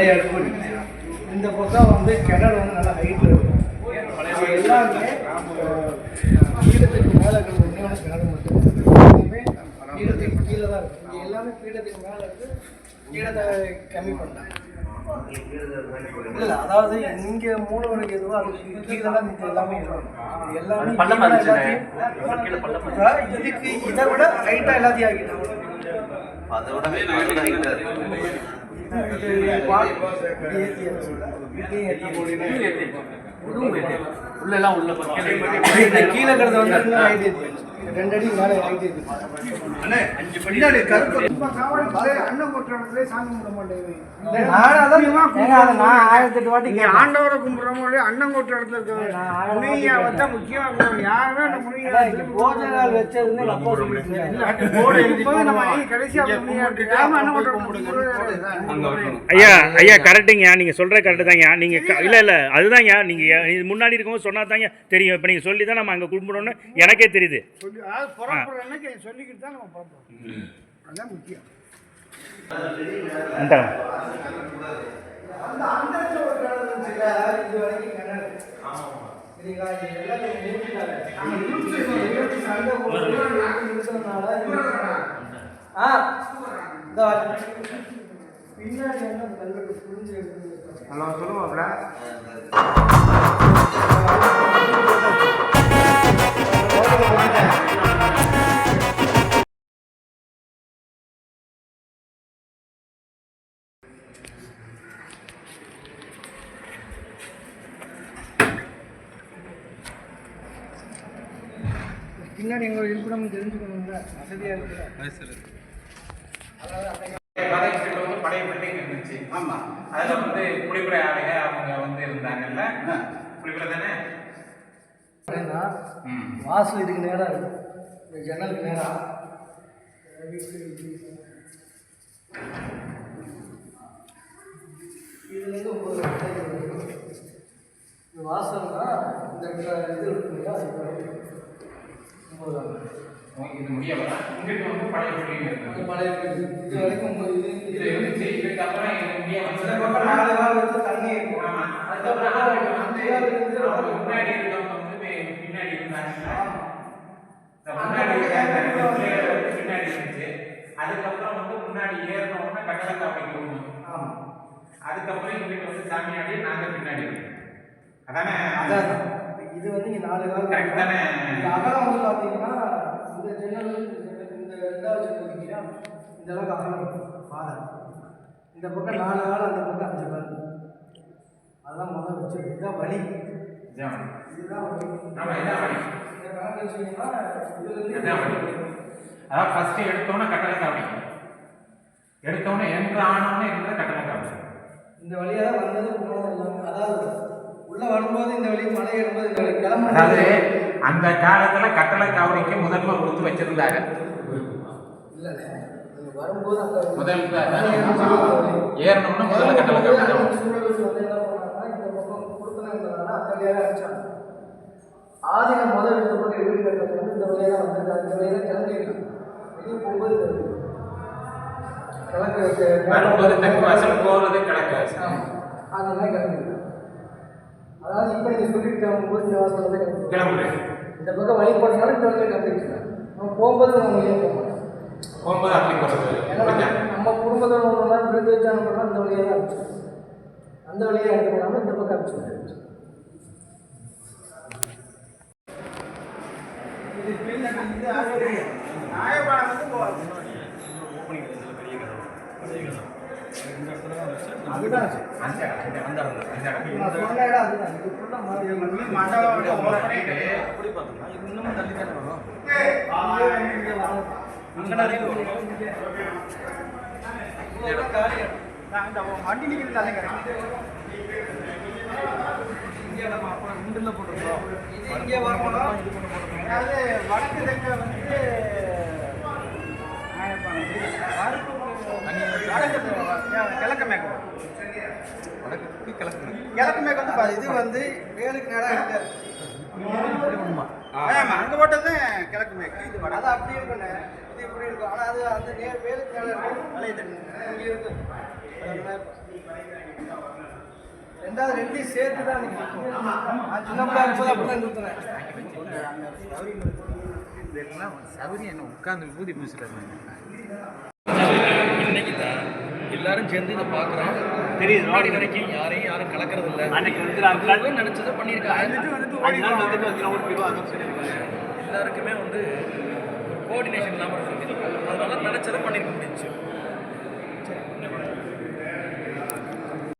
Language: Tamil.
பழைய அடுப்பு இந்த பக்கம் வந்து கிணறு வந்து நல்லா ஹைட்டில் இருக்கும். இது எல்லாமே பீடத்துக்கு மேலே இருக்கிற உண்மையான கிணறு மட்டும் எல்லாமே பீடத்துக்கு கீழே தான் இருக்கும். இங்கே எல்லாமே பீடத்துக்கு மேலே இருக்கு பீடத்தை கம்மி பண்ணலாம். இல்ல அதாவது இங்க மூலவருக்கு எதுவோ அது கீழே தான் எல்லாமே எல்லாமே இதுக்கு இதை விட ஹைட்டா எல்லாத்தையும் ஆக்கிட்டாங்க அதோட அதோட height ஆ இருக்கு. இது பால் இது ஏத்தியாச்சு. இதையும் ஏத்தியாச்சு. உள்ள எல்லாம் உள்ள கீழே இருக்கிறத வந்து. ரெண்டு அடி மேலே height ஏத்தியாச்சு. நானும் அதான் ஏங்க, அதை நான் ஆயிரத்தெட்டு வாட்டி நீங்க ஆண்டவரை கும்பிடுறவங்க அண்ணன் கொட்டுற இடத்துல இருக்க முனியா வந்தா முக்கியமா கும்பிடணும். யாருமே அந்த முனியா நாள் வச்சதுன்னு அப்பா நம்ம ஐயா கடைசியா ஐயா ஐயா கரெக்டுங்கய்யா நீங்கள் சொல்கிற கரெக்டு தாங்கய்யா நீங்கள் இல்லை இல்லை அதுதாங்கய்யா நீங்கள் இது முன்னாடி இருக்கவும் சொன்னா தாங்க தெரியும். இப்போ நீங்கள் சொல்லி தான் நம்ம அங்கே கும்பிடணும்னு எனக்கே தெரியுது. அதாவது புறப்படுற அன்னைக்கு சொல்லிக்கிட்டு தான் நம்ம பார்ப்போம். அதான் முக்கியம். அந்த அந்த இடத்துல ஒரு கிணறு இருந்துச்சுல்ல, பின்னாடி எங்களோட இருப்பிடம் தெரிஞ்சுக்கணுங்க வசதியாக பதவிக்கிட்ட வந்து பழைய பில்டிங் இருந்துச்சு. ஆமா. அதுல வந்து குடிமுறை ஆளுங்க அவங்க வந்து இருந்தாங்கல்ல. குடிமுறை தானே? வாசல் இதுக்கு நேராக இருக்கும் இந்த ஜன்னலுக்கு நேராக இதுலேருந்து ஒம்பது வாசல்னா இந்த இடத்துல இது இருக்கு இல்லையா இது இங்கிட்டு வந்து பழைய இருந்துச்சு பழைய. இது வரைக்கும் அப்புறம் இது முடிய இந்த வந்து பக்கம் நாலு கால் வச்சு தண்ணி இருக்கும். அதுக்கப்புறம் அதுக்கப்புறம் வந்து இருந்து முன்னாடி இருக்கவங்க வந்து பின்னாடி இருந்தாங்க முன்னாடி வந்து பின்னாடி இருந்துச்சு. அதுக்கப்புறம் வந்து முன்னாடி ஏறின உடனே ஒண்ணு ஆமாம் அதுக்கப்புறம் இங்கிட்டு வந்து சாமியாடி நாங்க பின்னாடி அதானே? அதான். இது வந்து இங்கே நாலு கால் அகலம் வந்து பார்த்தீங்கன்னா இந்த ஜன்னல் இந்த ரெண்டாவது ஜன்னல் இருக்கீங்களா இந்த அளவுக்கு அகலம் இருக்கும். பாதை இந்த பக்கம் நாலு கால் அந்த பக்கம் அஞ்சு கால் அதான் முதல் வச்சு. இதுதான் வழி இதுதான் வழி இந்த கணக்கு இதுலேருந்து அதான் ஃபர்ஸ்ட் எடுத்தோன்னே கட்டளக்காவடி எடுத்தோன்னே என்ற ஆனோன்னே இருந்த கட்டளக்காவடி இந்த வழியாக வந்தது போனது எல்லாமே. அதாவது உள்ளே வரும்போது இந்த வழி மலை ஏறும்போது இந்த வழி கிளம்பும் அதாவது அந்த காலத்துல கட்டளக்காவடிக்கு முதன்மை கொடுத்து வச்சிருந்தாங்க வரும்போது முதல். ஏறணும்னா முதல்ல வழியாக அடிச்சாங்க. ஆதின முதல் எடுத்தப்பட்ட வீடு கட்டுறது வந்து இந்த வழியாக வந்திருக்காங்க இந்த வழியாக கிளம்பிருக்காங்க வெளியே போகும்போது. கிழக்கு வரும்போது தெற்கு வாசல் போறது கிழக்கு வாசல். அதெல்லாம் கிளம்பிருக்காங்க அதாவது இப்போ நீங்கள் சொல்லிட்டு வாசல் தான் கிளம்பி கிளம்புறேன். இந்த பக்கம் வழி இந்த வழியாக கிளம்பிருக்காங்க நம்ம போகும்போது நம்ம வழியாக போக மாட்டோம் போகும்போது அப்படி ஏன்னா நம்ம- நம்ம குடும்பத்தோட ஒன்றா விருது வச்சு அனுப்புறோம்னா இந்த வழியாக தான் அனுப்பிச்சு அந்த வழியாக போடாமல் இந்த பக்கம் அனுப்பிச்சு அந்த அந்த அந்த இடம், அந்த இடம். நான் மாறி மண்டபம் ஓப்பன் பண்ணிட்டு வண்டி நிற்கிறது தானே இங்கே வரணும் அதாவது வடக்கு தெற்க வந்து கிழக்கு மேற்கு கிழக்கு மேற்கு வந்து இது வந்து வேலுக்கு நேரம் இருக்காது ஆமா அங்க போட்டது கிழக்கு மேற்கு இது அது அப்படி இருக்குண்ணே இது இப்படி இருக்கும். ஆனால் அது அந்த நேர் வேலுக்கு நேரம் இருக்கும் ரெண்டாவது ரெண்டையும் சேர்த்து தான் சின்ன பிள்ளை இருக்கும்போது அப்படி தான் நிறுத்தினேன் சௌரி என்ன உட்காந்து ஊதி பூசிட்டு இன்னைக்கு தான் எல்லாரும் சேர்ந்து இதை பார்க்குறோம். தெரியுது முன்னாடி வரைக்கும் யாரையும் யாரும் கலக்கிறது இல்லை அன்னைக்கு வந்து நினைச்சதை பண்ணியிருக்காங்க. எல்லாருக்குமே வந்து கோஆர்டினேஷன் இல்லாமல் இருக்கு அதனால நினைச்சதை பண்ணியிருக்க முடிஞ்சுச்சு.